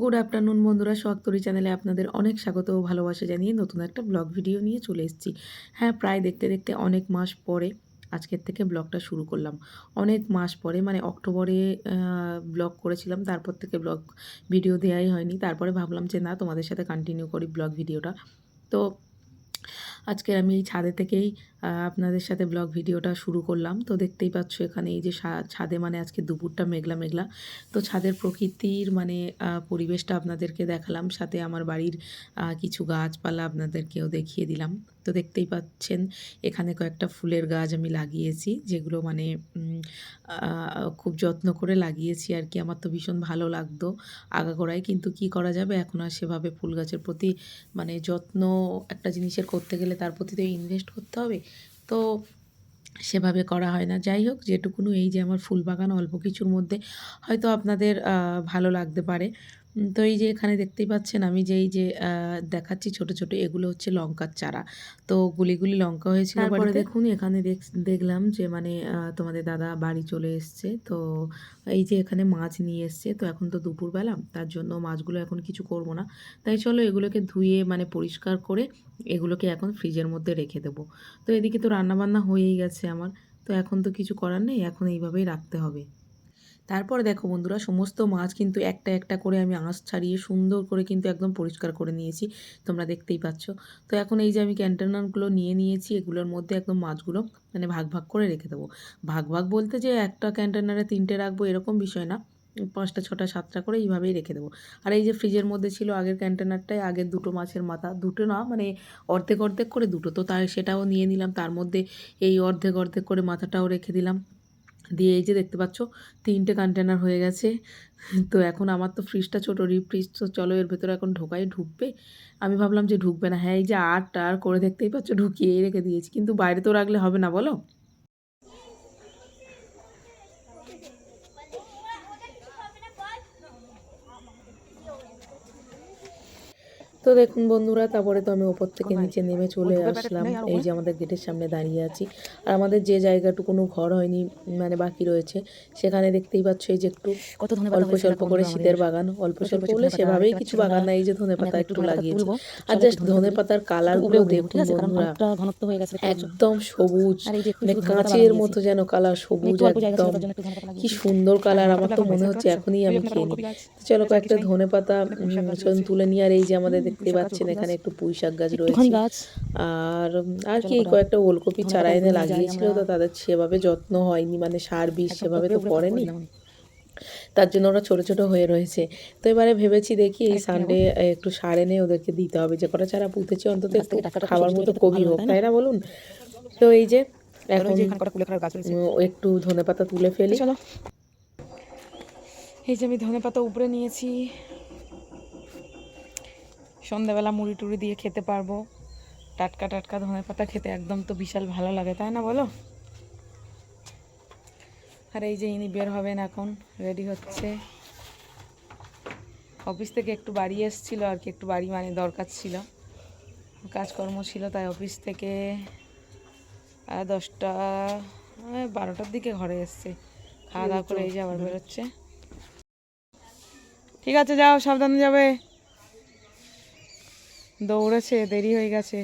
Good afternoon বন্ধুরা শক্তরি চ্যানেলে আপনাদের অনেক স্বাগত ও ভালোবাসা জানিয়ে নতুন একটা ব্লগ ভিডিও নিয়ে চলে এসেছি। হ্যাঁ প্রায় দেখতে দেখতে অনেক মাস পরে আজকের থেকে ব্লগটা শুরু করলাম। অনেক মাস পরে মানে অক্টোবরে ব্লগ করেছিলাম, তারপর থেকে ব্লগ ভিডিও দেওয়াই হয়নি। তারপরে ভাবলাম যে না, তোমাদের সাথে কন্টিনিউ করি ব্লগ ভিডিওটা। তো আজকে আমি এই ছাদে থেকেই আপনাদের সাথে ব্লগ ভিডিওটা শুরু করলাম। তো দেখতেই পাচ্ছ এখানে এই যে ছাদে মানে আজকে দুপুরটা মেঘলা মেঘলা। তো ছাদের প্রকৃতির মানে পরিবেশটা আপনাদেরকে দেখালাম। সাথে আমার বাড়ির কিছু গাছপালা আপনাদেরকেও দেখিয়ে দিলাম। তো দেখতেই পাচ্ছেন, এখানে কয়েকটা ফুলের গাছ আমি লাগিয়েছি, যেগুলো মানে খুব যত্ন করে লাগিয়েছি আর কি। আমার তো ভীষণ ভালো লাগতো আগাগোড়ায় কিন্তু কি করা যাবে? এখন আর সেভাবে ফুল গাছের প্রতি মানে যত্ন একটা জিনিসের করতে গেলে তার প্রতি তো ইনভেস্ট করতে হবে। তো সেভাবে করা হয় না। যাই হোক, যেটুকুনো এই যে আমার ফুল বাগান অল্প কিছুর মধ্যে হয়তো আপনাদের ভালো লাগতে পারে। তো এই যে এখানে দেখতেই পাচ্ছেন আমি যেই যে দেখাচ্ছি ছোট ছোট এগুলো হচ্ছে লঙ্কার চারা। তো গুলি গুলি লঙ্কা হয়েছিল তারপরে। দেখুন এখানে দেখ- দেখলাম যে মানে তোমাদের দাদা বাড়ি চলে এসছে। তো এই যে এখানে মাছ নিয়ে এসছে। তো এখন তো দুপুরবেলা তার জন্য মাছগুলো এখন কিছু করব না। তাই চলো এগুলোকে ধুয়ে মানে পরিষ্কার করে এগুলোকে এখন ফ্রিজের মধ্যে রেখে দেবো। তো এদিকে তো রান্নাবান্না হয়েই গেছে আমার। তো এখন তো কিছু করার নেই এখন এইভাবেই রাখতে হবে। তারপরে দেখো বন্ধুরা, সমস্ত মাছ কিন্তু একটা একটা করে আমি আঁশ ছাড়িয়ে সুন্দর করে কিন্তু একদম পরিষ্কার করে নিয়েছি, তোমরা দেখতেই পাচ্ছ। তো এখন এই যে আমি কন্টেনারগুলো নিয়ে নিয়েছি, এগুলোর মধ্যে একদম মাছগুলো মানে ভাগ ভাগ করে রেখে দেবো। ভাগ ভাগ বলতে যে একটা কন্টেনারে তিনটে রাখব এরকম বিষয় না, পাঁচটা, ছটা, সাতটা করে এইভাবেই রেখে দেবো। আর এই যে ফ্রিজের মধ্যে ছিল আগের কন্টেনারটায় আগের দুটো মাছের মাথা, দুটো না মানে অর্ধেক অর্ধেক করে দুটো, তো তাই সেটাও নিয়ে নিলাম, তার মধ্যে এই অর্ধেক অর্ধেক করে মাথাটাও রেখে দিলাম। দিয়ে এই যে দেখতে পাচ্ছ, তিনটে কন্টেনার হয়ে গেছে। তো এখন আমার তো ফ্রিজটা ছোটো রিপ ফ্রিজ তো চলো এর ভেতরে এখন ঢোকাই, ঢুকবে। আমি ভাবলাম যে ঢুকবে না। হ্যাঁ এই যে আর টার করে দেখতেই পাচ্ছ, ঢুকিয়েই রেখে দিয়েছি। কিন্তু বাইরে তো রাখলে হবে না, বলো? তো দেখুন বন্ধুরা তারপরে তো আমি ওপর থেকে নিচে নেমে চলে আসলাম। এই যে আমাদের গেটের সামনে দাঁড়িয়ে আছি। আর আমাদের যে জায়গাটুকুনো ঘর হয়নি মানে বাকি রয়েছে সেখানে দেখতেই পাচ্ছ এই যে একটু কত অল্প স্বল্প করে শীতের বাগান অল্প স্বল্প হলে সেভাবেই কিছু বাগান? নাই যে ধনে পাতা একটু লাগিয়েছে। আর জাস্ট ধনে পাতার কালারগুলো দেখুন বন্ধুরা। হয়ে একদম সবুজ। মানে কাঁচের মতো যেন কালার সবুজ জায়গা ছিল একদম। কি সুন্দর কালার আমার তো মনে হচ্ছে এখনই আমি খেয়ে নিই চলো কয়েকটা ধনে পাতা। তুলে নিয়ে আর এই যে আমাদের দেখতে একটু পাচ্ছেন এখানে একটু পুঁই শাক গাছ রয়েছে। গাছ? আর আর কি। কয়েকটা ওলকপি চারা এনে লাগিয়েছিল তো তাদের সেভাবে যত্ন হয়নি মানে সার বিষ সেভাবে তো পড়েনি। তার জন্য ওরা ছোট ছোট হয়ে রয়েছে। তো এবারে ভেবেছি দেখি এই সানডে একটু সার এনে ওদেরকে দিতে হবে। যে কটা চারা পুঁতেছে অন্তত একটু খাওয়ার মতো কবি হোক তাই না? বলুন? তো এই যে এখন একটু ধনে পাতা তুলে ফেলি। চলো। এই যে আমি ধনে পাতা উপরে নিয়েছি। সন্ধ্যাবেলা মুড়ি টুড়ি দিয়ে খেতে পারব। টাটকা টাটকা ধনে পাতা খেতে একদম তো বিশাল ভালো লাগে, তাই না বলো? আর এই যে ইনি বের হবেন এখন, রেডি হচ্ছে। অফিস থেকে একটু বাড়ি এসেছিল আর কি, একটু বাড়ি মানে দরকার ছিল। কাজকর্ম ছিল তাই অফিস থেকে দশটা বারোটার দিকে ঘরে এসছে। খাওয়া দাওয়া করে এই যে আবার বেরোচ্ছে। ঠিক আছে, যাও, সাবধানে যাবে। দৌড়েছে, দেরি হয়ে গেছে।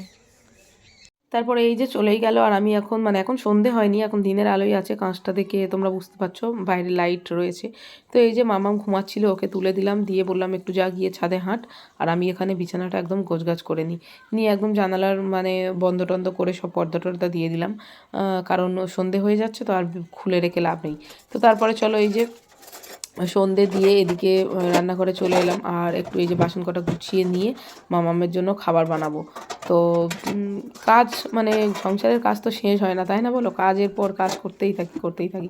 তারপরে এই যে চলেই গেল, আর আমি এখন মানে এখন সন্ধে হয়নি, এখন দিনের আলোই আছে, কাঁচটা দেখে তোমরা বুঝতে পারছ, বাইরে লাইট রয়েছে। তো এই যে মামাম ঘুমাচ্ছিল, ওকে তুলে দিলাম, দিয়ে বললাম একটু যা গিয়ে ছাদে হাঁট, আর আমি এখানে বিছানাটা একদম গোছগাছ করে নিই। নিয়ে একদম জানালার মানে বন্ধ টন্ধ করে সব পর্দা টর্দা দিয়ে দিলাম। কারণ সন্ধে হয়ে যাচ্ছে, তো আর খুলে রেখে লাভ নেই। তো তারপরে চলো এই যে সন্ধে দিয়ে এদিকে রান্নাঘরে চলে এলাম। আর একটু এই যে বাসন কটা গুছিয়ে নিয়ে মামামের জন্য খাবার বানাবো। তো কাজ মানে সংসারের কাজ তো শেষ হয় না, তাই না বলো? কাজের পর কাজ করতেই থাকি করতেই থাকি।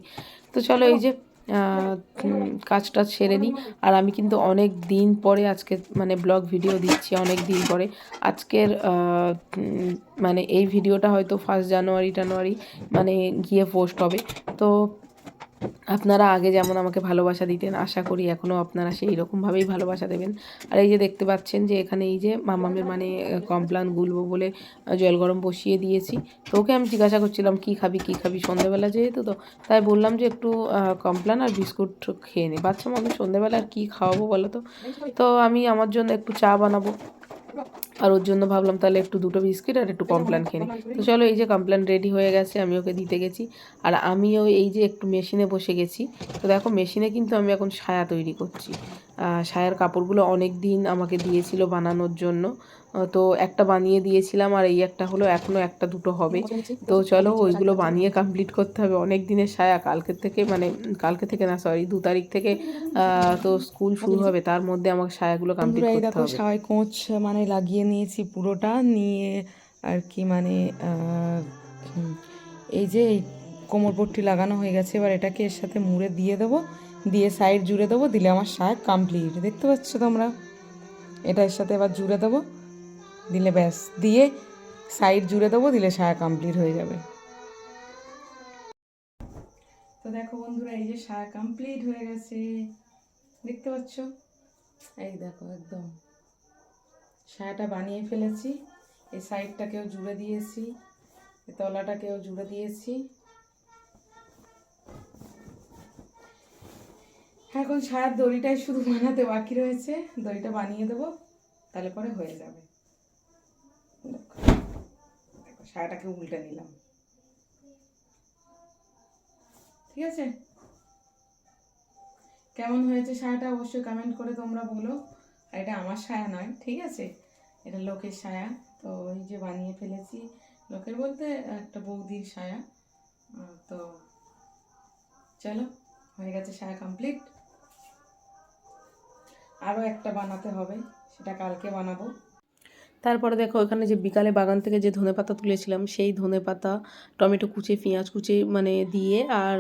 তো চলো এই যে কাজটা সেরে নিই। আর আমি কিন্তু অনেক দিন পরে আজকে মানে ব্লগ ভিডিও দিচ্ছি, অনেক দিন পরে। আজকের মানে এই ভিডিওটা হয়তো ফার্স্ট জানুয়ারি টানুয়ারি মানে গিয়ে পোস্ট হবে। তো আপনারা আগে যেমন আমাকে ভালোবাসা দিতেন, আশা করি এখনও আপনারা সেই রকমভাবেই ভালোবাসা দেবেন। আর এই যে দেখতে পাচ্ছেন যে এখানে এই যে মামামের মানে কমপ্লান গুলবো বলে জল গরম বসিয়ে দিয়েছি। তো ওকে আমি জিজ্ঞাসা করছিলাম, কি খাবি কি খাবি সন্ধ্যাবেলা যেহেতু তো? তাই বললাম যে একটু কমপ্লান আর বিস্কুট খেয়ে নে। বাচ্চা আমি সন্ধ্যাবেলা আর কী খাওয়াবো বলো তো? তো আমি আমার জন্য একটু চা বানাবো। আর ওর জন্য ভাবলাম তাহলে একটু দুটো বিস্কিট আর একটু কমপ্লান খেয়ে নিই। তো চলো এই যে কমপ্লান রেডি হয়ে গেছে আমি ওকে দিতে গেছি। আর আমিও এই যে একটু মেশিনে বসে গেছি। তো দেখো মেশিনে কিন্তু আমি এখন সায়া তৈরি করছি। সায়ার কাপড়গুলো অনেক দিন আমাকে দিয়েছিল বানানোর জন্য। তো একটা বানিয়ে দিয়েছিলাম আর এই একটা হলো এখনও একটা দুটো হবে। তো চলো ওইগুলো বানিয়ে কমপ্লিট করতে হবে। অনেক দিনের সায়া কালকের থেকে মানে কালকে থেকে না সরি দু তারিখ থেকে তো স্কুল শুরু হবে। তার মধ্যে আমাকে সায়াগুলো কমপ্লিট করতে হবে। সাওয়াই কোঁচ মানে লাগিয়ে নিয়েছি পুরোটা, নিয়ে আর কি মানে এই যে এই কোমরপট্টি লাগানো হয়ে গেছে, এবার এটাকে এর সাথে মুড়ে দিয়ে দেবো, দিয়ে সাইড জুড়ে দেবো, দিলে আমার শাক কমপ্লিট দেখতে পাচ্ছ তোমরা? এটা এর সাথে এবার জুড়ে দেবো, দিলে ব্যাস, দিয়ে সাইড জুড়ে দেবো, দিলে সায়া কমপ্লিট হয়ে যাবে। তো দেখো বন্ধুরা, এই যে সায়া কমপ্লিট হয়ে গেছে, দেখতে পাচ্ছ? এই দেখো, একদম। সায়াটা বানিয়ে ফেলেছি। এই সাইডটাকেও জুড়ে দিয়েছি। তলাটাকেও জুড়ে দিয়েছি। এখন সায়ার দড়িটাই শুধু বানাতে বাকি রয়েছে। দড়িটা বানিয়ে দেবো, তাহলে পরে হয়ে যাবে। সায়াটাকে উল্টে নিলাম। ঠিক আছে? কেমন হয়েছে সায়াটা অবশ্যই কমেন্ট করে তোমরা বলো। আর এটা আমার সায়া নয়, ঠিক আছে? এটা লোকের সায়া। তো এই যে বানিয়ে ফেলেছি, লোকের বলতে একটা বৌদির সায়া। তো চলো, হয়ে গেছে সায়া কমপ্লিট আরও একটা বানাতে হবে, সেটা কালকে বানাবো। তারপরে দেখো ওখানে যে বিকালে বাগান থেকে যে ধনেপাতা তুলেছিলাম, সেই ধনেপাতা টমেটো কুচে, পেঁয়াজ কুচে মানে দিয়ে আর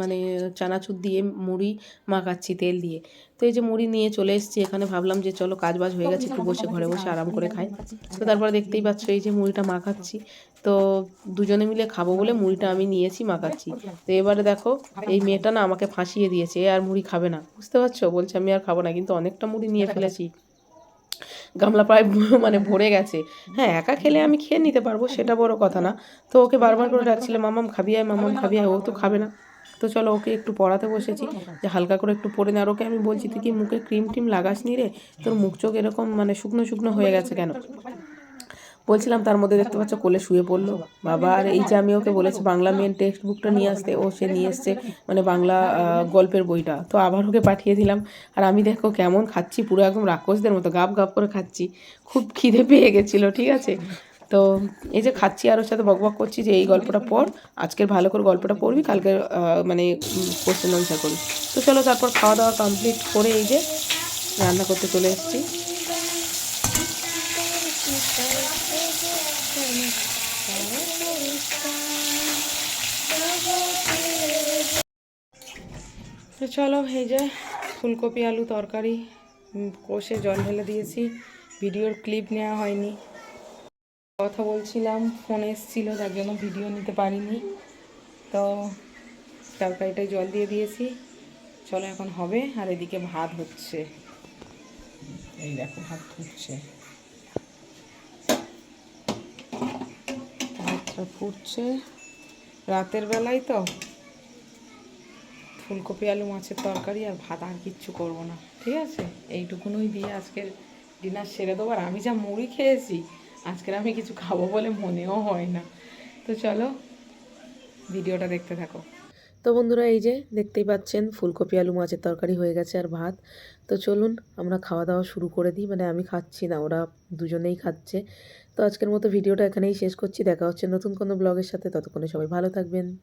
মানে চানাচুর দিয়ে মুড়ি মাখাচ্ছি তেল দিয়ে। তো এই যে মুড়ি নিয়ে চলে এসেছি, এখানে ভাবলাম যে চলো কাজ বাজ হয়ে গেছে, একটু বসে ঘরে বসে আরাম করে খাই। তো তারপরে দেখতেই পাচ্ছ এই যে মুড়িটা মাখাচ্ছি। তো দুজনে মিলে খাব বলে মুড়িটা আমি নিয়েছি, মাখাচ্ছি। তো এবারে দেখো এই মেয়েটা না আমাকে ফাঁসিয়ে দিয়েছে আর মুড়ি খাবে না। বুঝতে পারছ? বলছে আমি আর খাব না, কিন্তু অনেকটা মুড়ি নিয়ে ফেলেছি। গামলা প্রায় মানে ভরে গেছে। হ্যাঁ একা খেলে আমি খেয়ে নিতে পারব, সেটা বড় কথা না। তো ওকে বারবার করে ডাকছিলাম, মামাম খাবি আয়, মামাম খাবি আয়। ও তো খাবে না। তো চলো ওকে একটু পড়াতে বসেছি, যে হালকা করে একটু পড়ে না। আর ওকে আমি বলছি, তুই কি মুখে ক্রিম টিম লাগাস নি রে? তোর মুখ চোখ এরকম মানে শুকনো শুকনো হয়ে গেছে কেন? বলছিলাম তার মধ্যে দেখতে পাচ্ছ কোলে শুয়ে পড়ল। বাবা, আর এই যে আমি ওকে বলেছি বাংলা মেন টেক্সট বুকটা নিয়ে আসতে, ও সে নিয়ে এসছে মানে বাংলা গল্পের বইটা। তো আবার ওকে পাঠিয়ে দিলাম। আর আমি দেখো কেমন খাচ্ছি, পুরো একদম রাক্ষসদের মতো গাপ গাপ করে খাচ্ছি। খুব খিদে পেয়ে গেছিল, ঠিক আছে? তো এই যে খাচ্ছি আর ওর সাথে বকবক করছি যে এই গল্পটা পড়, আজকের ভালো করে গল্পটা পড়বি কালকে মানে কোশ্চেন আনসার করবি। তো চলো তারপর খাওয়া দাওয়া কমপ্লিট করে এই যে রান্না করতে চলে এসেছি তো চলো, এই যে ফুলকপি, আলু তরকারি কষে জল ঢেলে দিয়েছি। ভিডিওর ক্লিপ নেওয়া হয়নি। কথা বলছিলাম ফোন এসেছিল, তার জন্য ভিডিও নিতে পারিনি। তো তরকারিটায় জল দিয়ে দিয়েছি। চলো, এখন হবে, আর এদিকে ভাত হচ্ছে। এই দেখো, ভাত ফুটছে ফুটছে। রাতের বেলায় তো ফুলকপি, আলু, মাছের তরকারি আর ভাত আর কিচ্ছু করব না। ঠিক আছে? এইটুকুনই দিয়ে আজকের ডিনার সেরে দেবো। আর আমি যা মুড়ি খেয়েছি, আজকের আমি কিছু খাব বলে মনেও হয় না। তো চলো, ভিডিওটা দেখতে থাকো। তো বন্ধুরা, এই যে দেখতেই পাচ্ছেন, ফুলকপি, আলু, মাছের তরকারি হয়ে গেছে আর ভাত। তো চলুন, আমরা খাওয়া দাওয়া শুরু করে দিই। মানে আমি খাচ্ছি না, ওরা দুজনেই খাচ্ছে। তো আজকের মতো ভিডিওটা এখানেই শেষ করছি। দেখা হচ্ছে নতুন কোনো ব্লগের সাথে। ততক্ষণে সবাই ভালো থাকবেন।